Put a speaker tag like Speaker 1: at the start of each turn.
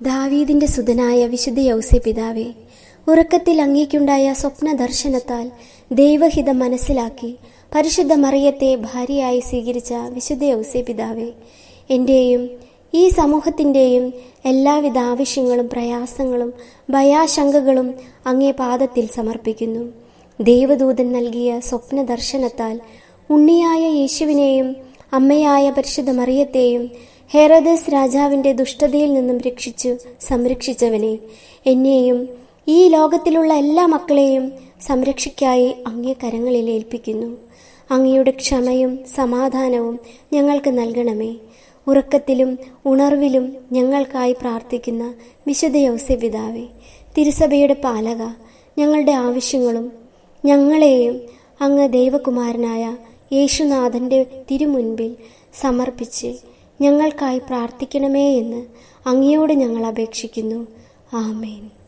Speaker 1: ദാവീദിന്റെ സുതനായ വിശുദ്ധ യൗസെ പിതാവേ ഉറക്കത്തിൽ അങ്ങേക്കുണ്ടായ സ്വപ്ന ദർശനത്താൽ ദൈവഹിതം മനസ്സിലാക്കി പരിശുദ്ധ മറിയത്തെ ഭാര്യയായി സ്വീകരിച്ച വിശുദ്ധ യൗസെ പിതാവേ എന്റെയും ഈ സമൂഹത്തിന്റെയും എല്ലാവിധ ആവശ്യങ്ങളും പ്രയാസങ്ങളും ഭയാശങ്കകളും അങ്ങേ പാദത്തിൽ സമർപ്പിക്കുന്നു. ദൈവദൂതൻ നൽകിയ സ്വപ്ന ദർശനത്താൽ ഉണ്ണിയായ യേശുവിനെയും അമ്മയായ പരിശുദ്ധ മറിയത്തെയും ഹെറദസ് രാജാവിന്റെ ദുഷ്ടതയിൽ നിന്നും രക്ഷിച്ചു സംരക്ഷിച്ചവനെ. എന്നെയും ഈ ലോകത്തിലുള്ള എല്ലാ മക്കളെയും സംരക്ഷിക്കായി അങ്ങേ കരങ്ങളിൽ ഏൽപ്പിക്കുന്നു. അങ്ങയുടെ ക്ഷമയും സമാധാനവും ഞങ്ങൾക്ക് നൽകണമേ. ഉറക്കത്തിലും ഉണർവിലും ഞങ്ങൾക്കായി പ്രാർത്ഥിക്കുന്ന വിശുദ്ധ യൗസപിതാവേ തിരുസഭയുടെ പാലക ഞങ്ങളുടെ ആവശ്യങ്ങളും ഞങ്ങളെയും അങ്ങ് ദൈവകുമാരനായ യേശുനാഥന്റെ തിരുമുൻപിൽ സമർപ്പിച്ച് ഞങ്ങൾക്കായി പ്രാർത്ഥിക്കണമേ എന്ന് അങ്ങയോട് ഞങ്ങൾ അപേക്ഷിക്കുന്നു. ആമേൻ.